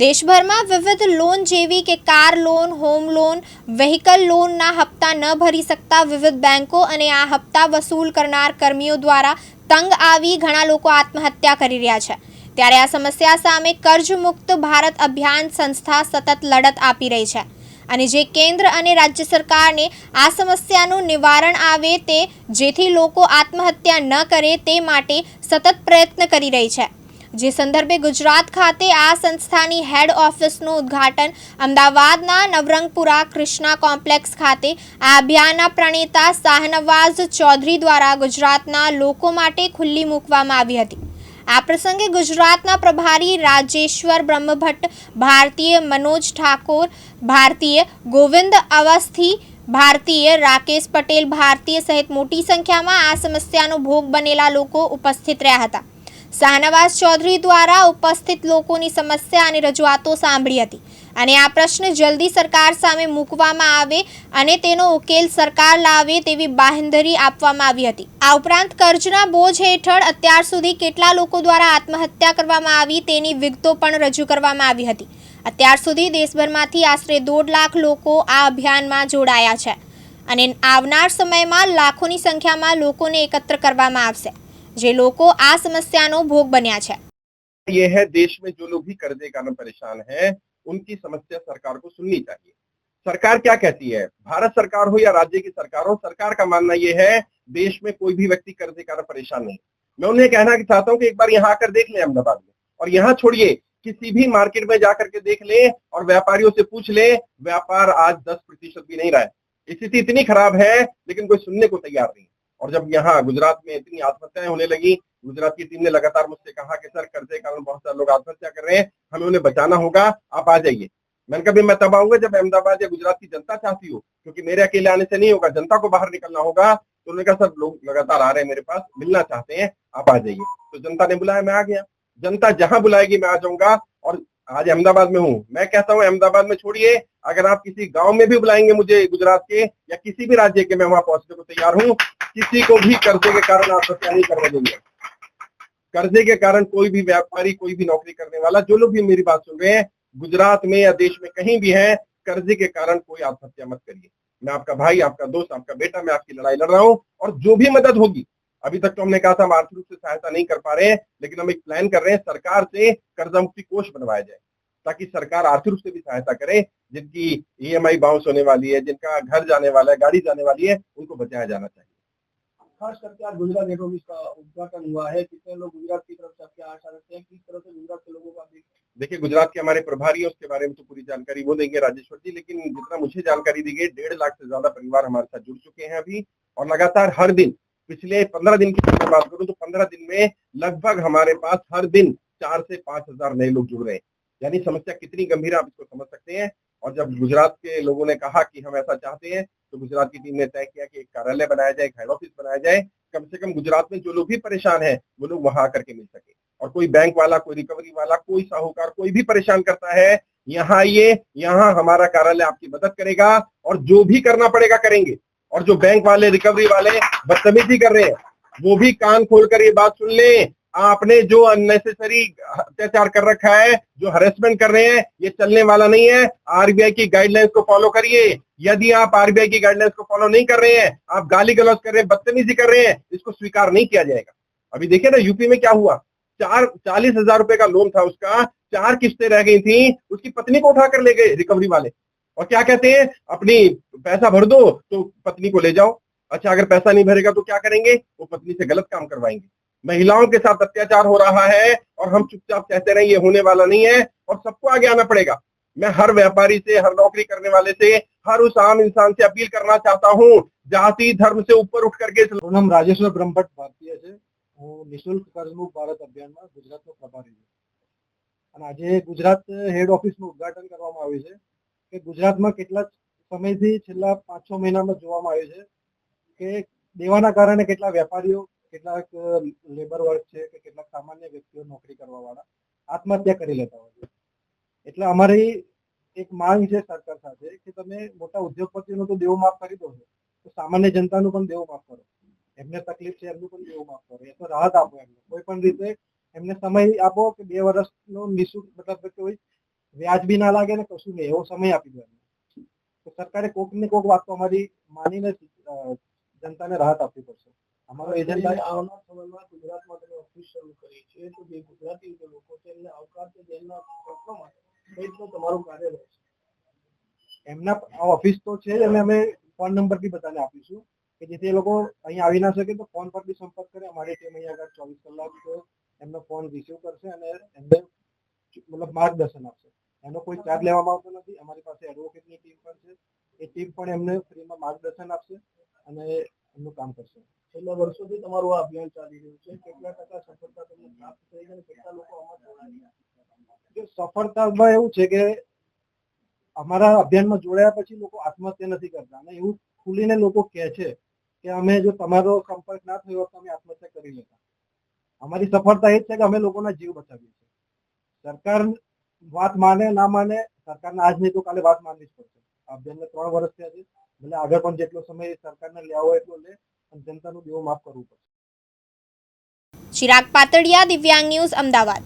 દેશભરમાં વિવિધ લોન જેવી કે car loan home loan vehicle લોનના હપ્તા ન ભરી શકતા વિવિધ બેંકો અને આ હપ્તા વસૂલ કરનાર કર્મીઓ દ્વારા તંગ આવી ઘણા લોકો આત્મહત્યા કરી રહ્યા છે. ત્યારે આ સમસ્યા સામે કર્જ મુક્ત ભારત અભિયાન સંસ્થા સતત લડત આપી રહી છે. અને જે કેન્દ્ર અને રાજ્ય સરકારને આ સમસ્યાનું નિવારણ આવે તે જેથી લોકો આત્મહત્યા ન કરે તે માટે સતત પ્રયત્ન કરી રહી છે. જે સંદર્ભે ગુજરાત ખાતે આ સંસ્થાની હેડ ઓફિસનું ઉદ્ઘાટન અમદાવાદના નવરંગપુરા કૃષ્ણા કોમ્પ્લેક્સ ખાતે આ અભિયાનના પ્રણેતા શાહનવાઝ ચૌધરી દ્વારા ગુજરાતના લોકો માટે ખુલ્લી મૂકવામાં આવી હતી. આ પ્રસંગે ગુજરાતના પ્રભારી રાજેશ્વર બ્રહ્મભટ્ટ, ભારતીય મનોજ ઠાકોર, ભારતીય ગોવિંદ અવસ્થી, ભારતીય રાકેશ પટેલ, ભારતીય સહિત મોટી સંખ્યામાં આ સમસ્યાનો ભોગ બનેલા લોકો ઉપસ્થિત રહ્યા હતા. શાહનવાઝ ચૌધરી દ્વારા ઉપસ્થિત લોકોની સમસ્યા અને રજૂઆતો સાંભળી હતી અને આ પ્રશ્ન જલ્દી સરકાર સામે મૂકવામાં આવે અને તેનો ઉકેલ સરકાર લાવે તેવી બાંહેધરી આપવામાં આવી હતી. આ ઉપરાંત કર્જના બોજ હેઠળ અત્યાર સુધી કેટલા લોકો દ્વારા આત્મહત્યા કરવામાં આવી તેની વિગતો પણ રજૂ કરવામાં આવી હતી. અત્યાર સુધી દેશભરમાંથી આશરે દોઢ લાખ લોકો આ અભિયાનમાં જોડાયા છે અને આવનાર સમયમાં લાખોની સંખ્યામાં લોકોને એકત્ર કરવામાં આવશે. જે લોકો આ સમસ્યાનો ભોગ બન્યા છે ये है देश में जो लोग भी कर्जे के कारण परेशान हैं उनकी समस्या सरकार को सुननी चाहिए सरकार क्या कहती है भारत सरकार हो या राज्य की सरकार हो सरकार का मानना ये है देश में कोई भी व्यक्ति कर्जे के कारण परेशान नहीं मैं उन्हें कहना चाहता हूं कि एक बार यहाँ आकर देख लें अहमदाबाद में और यहाँ छोड़िए किसी भी मार्केट में जाकर के देख लें और व्यापारियों से पूछ लें व्यापार आज दस प्रतिशत भी नहीं रहा है स्थिति इतनी खराब है लेकिन कोई सुनने को तैयार नहीं और जब यहाँ गुजरात में इतनी आत्महत्याएँ होने लगी, गुजरात की टीम ने लगातार मुझसे कहा कि, सर, कर्जे के कारण बहुत सारे लोग आत्महत्या कर रहे हैं, हमें उन्हें बचाना होगा, आप आ जाइए। मैंने कहा मैं तब आऊँगा जब अहमदाबाद या गुजरात की जनता चाहती हो, क्योंकि मेरे अकेले आने से नहीं होगा, जनता को बाहर निकलना होगा। तो उन्होंने कहा, सर, लोग लगातार आ रहे हैं मेरे पास, मिलना चाहते हैं, आप आ जाइए। तो जनता ने बुलाया, मैं आ गया। जनता जहाँ बुलाएगी, मैं आ जाऊँगा और आज अहमदाबाद में हूँ। मैं कहता हूँ, अहमदाबाद में छोड़िए, अगर आप किसी गाँव में भी बुलाएँगे मुझे गुजरात के या किसी भी राज्य के, मैं वहाँ पहुँचने को तैयार हूँ किसी को भी कर्जे के कारण आत्महत्या नहीं करने देंगे। कर्जे के कारण कोई भी व्यापारी, कोई भी नौकरी करने वाला, जो लोग भी मेरी बात सुन रहे हैं, गुजरात में या देश में कहीं भी है, कर्जे के कारण कोई आत्महत्या मत करिए। मैं आपका भाई, आपका दोस्त, आपका बेटा, मैं आपकी लड़ाई लड़ रहा हूँ और जो भी मदद होगी, अभी तक तो हमने कहा था हम आर्थिक रूप से सहायता नहीं कर पा रहे हैं, लेकिन हम एक प्लान कर रहे हैं सरकार से कर्जा मुक्ति कोष बनवाया जाए, ताकि सरकार आर्थिक रूप से भी सहायता करे, जिनकी ई ईएमआई बाउंस होने वाली है, जिनका घर जाने वाला है, गाड़ी जाने वाली है, उनको बचाया जाना चाहिए। खास करके आज गुजरात हेड ऑफ़िस का उद्घाटन हुआ है। कितने लोग गुजरात की तरफ़ से आपकी आशा रखते हैं? किस तरह से गुजरात के लोगों का देख देखिए, गुजरात के हमारे प्रभारी हैं, उसके बारे में तो पूरी जानकारी वो देंगे राजेश्वर जी, लेकिन जितना मुझे जानकारी दी गई, डेढ़ लाख से ज़्यादा परिवार हमारे साथ जुड़ चुके हैं अभी, और लगातार हर दिन, पिछले पंद्रह दिन की बात करूँ तो पंद्रह दिन में लगभग हमारे पास हर दिन चार से पाँच हज़ार नए लोग जुड़ रहे हैं। यानी समस्या कितनी गंभीर है आप इसको समझ सकते हैं। और जब गुजरात के लोगों ने कहा कि हम ऐसा चाहते हैं तो गुजरात की टीम ने तय किया कि एक कार्यालय बनाया जाए, एक हेड ऑफ़िस बनाया जाए। कम से कम गुजरात में जो लोग भी परेशान है, वो लोग वहाँ आकर के मिल सके। और कोई बैंक वाला, कोई रिकवरी वाला, कोई साहूकार, कोई भी परेशान करता है, यहाँ आइए, यहाँ हमारा कार्यालय आपकी मदद करेगा और जो भी करना पड़ेगा करेंगे। और जो बैंक वाले रिकवरी वाले बदतमीजी कर रहे हैं, वो भी कान खोल कर ये बात सुन लें। आपने जो अननेसेसरी अत्याचार कर रखा है, जो हरेसमेंट कर रहे हैं, ये चलने वाला नहीं है। आरबीआई की गाइडलाइंस को फॉलो करिए। यदि आप आरबीआई की गाइडलाइंस को फॉलो नहीं कर रहे हैं, आप गाली गलौज कर रहे हैं, बदतमीजी कर रहे हैं, इसको स्वीकार नहीं किया जाएगा। अभी देखिए ना यूपी में क्या हुआ? चार, चालीस हज़ार रुपए का लोन था उसका, चार किस्तें रह गई थी, उसकी पत्नी को उठाकर ले गए रिकवरी वाले। और क्या कहते हैं? अपनी पैसा भर दो तो पत्नी को ले जाओ। अच्छा अगर पैसा नहीं भरेगा तो क्या करेंगे? वो पत्नी से गलत काम करवाएँगे। महिलाओं के साथ अत्याचार हो रहा है और हम चुपचाप कहते रहे ये होने वाला नहीं है और सबको आगे आना पड़ेगा मैं हर व्यापारी से हर नौकरी करने वाले से हर उस आम इंसान से अपील करना चाहता हूँ जाति धर्म से ऊपर उठ करके इस મારું નામ રાજેશ્વર બ્રહ્મભટ્ટ ભારતીય છે હું નિશુલ્ક કર્જમુક્ત ભારત અભિયાનમાં ગુજરાતનો પ્રભારી છું અને આજે ગુજરાત હેડ ઓફિસનું ઉદ્ઘાટન કરવામાં આવ્યું છે કે ગુજરાતમાં કેટલા સમયથી છેલ્લા પાંચ છ મહિનામાં જોવામાં આવ્યું છે કે દેવાના કારણે કેટલા વેપારીઓ કેટલાક લેબર વર્ક છે કે કેટલાક સામાન્ય વ્યક્તિઓ નોકરી કરવા વાળા આત્મહત્યા કરી લેતા હોય છે. એટલે અમારી એક માંગ છે સરકાર સાથે કે તમે મોટા ઉદ્યોગપતિઓનો તો દેવો માફ કરી દો છો, તો સામાન્ય જનતાનું પણ દેવું માફ કરો. એમને તકલીફ છે એમનું પણ દેવું માફ કરો. એ તો રાહત આપો એમને. કોઈ પણ રીતે એમને સમય આપો કે બે વર્ષનો નિઃશુલ્ક, મતલબ કોઈ વ્યાજ બી ના લાગે ને કશું નહીં, એવો સમય આપી દો એમને. તો સરકારે કોક ને કોક વાત તો અમારી માનીને જનતાને રાહત આપવી પડશે. અમારો એજન્ડા આવનાર સમયમાં ગુજરાતમાં તમે ઓફિસ શરૂ કરી છે તો જે ગુજરાતી લોકો છે એમને આવકાર છે જેમના પ્રશ્નો માટે કઈ તમારું કાર્ય રહેશે એમના ઓફિસ તો છે અને અમે ફોન નંબર બી બધાને આપીશું કે જેથી એ લોકો અહીંયા આવી ના શકે તો ફોન પર બી સંપર્ક કરે. અમારી ટીમ અહીંયા આગળ ચોવીસ કલાક એમનો ફોન રિસીવ કરશે અને એમને મતલબ માર્ગદર્શન આપશે. એનો કોઈ ચાર્જ લેવામાં આવતો નથી. અમારી પાસે એડવોકેટની ટીમ પણ છે. એ ટીમ પણ એમને ફ્રીમાં માર્ગદર્શન આપશે અને એમનું કામ કરશે. છેલ્લા વર્ષોથી તમારું આ અભિયાન ચાલી રહ્યું છે. કેટલા ટકા સફળતા તમને પ્રાપ્ત થઈ અને કેટલા લોકો આમાં જોડાયા સફળતામાં એવું છે કે અમારા અભિયાનમાં જોડાયા પછી લોકો આત્મહત્યા નથી કરતા અને એવું ખુલીને લોકો કહે છે કે અમે જો તમારો સંપર્ક ના થયો તો અમે આત્મહત્યા કરી લેતા. અમારી સફળતા એ જ છે કે અમે લોકોના જીવ બચાવીએ છીએ. સરકાર વાત માને, ના માને, સરકારને આજ નહીં તો કાલે વાત માનવી જ પડશે. અભિયાનને ત્રણ વર્ષ થયા છે. એટલે આગળ પણ જેટલો સમય સરકારને લેવો એટલો લે. જનતાનું દેવો માફ કરવું પડશે. ચિરાગ પાતળિયા દિવ્યાંગ ન્યૂઝ અમદાવાદ.